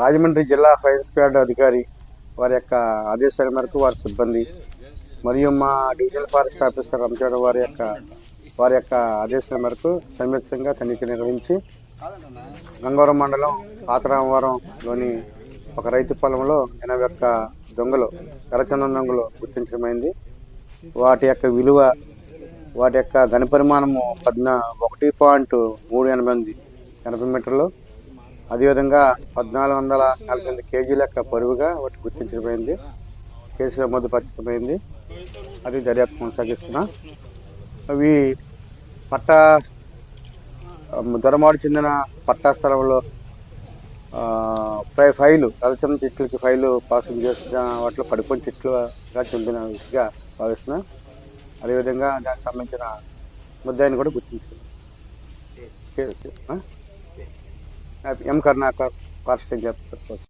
రాజమండ్రి జిల్లా fire squad అధికారి వారి యొక్క ఆదేశాల మేరకు వారి సిబ్బంది మరియు మా డివిజనల్ ఫారెస్ట్ ఆఫీసర్ రంచాడు వారి యొక్క వారి యొక్క ఆదేశాల మేరకు సంయుక్తంగా తనిఖీ నిర్వహించి గంగవరం మండలం పాతరామవరంలోని ఒక రైతు పొలంలో ఎనభై ఒక్క దొంగలు ఎర్రచందనం దొంగలు గుర్తించడమైంది. వాటి యొక్క విలువ వాటి యొక్క ఘన పరిమాణము పద్నా ఒకటి పాయింట్ మూడు ఎనిమిది ఎనభై మీటర్లు. అదేవిధంగా పద్నాలుగు వందల నలభై ఎనిమిది కేజీల యొక్క బరువుగా ఒకటి గుర్తించడమైంది కేసు నమోదు పరచడమైంది అది దర్యాప్తు కొనసాగిస్తున్నా. అవి పట్టా దొరమాడు చెందిన పట్టా స్థలంలో ఫైలు తలచం చెట్లకి ఫైలు పాసింగ్ చేస్తున్న వాటిలో పడిపోయిన చెట్లుగా చెందినవిగా భావిస్తున్నా. అదేవిధంగా దానికి సంబంధించిన ముద్దాయిని కూడా గుర్తించారు एम करना कर कर जब सब कुछ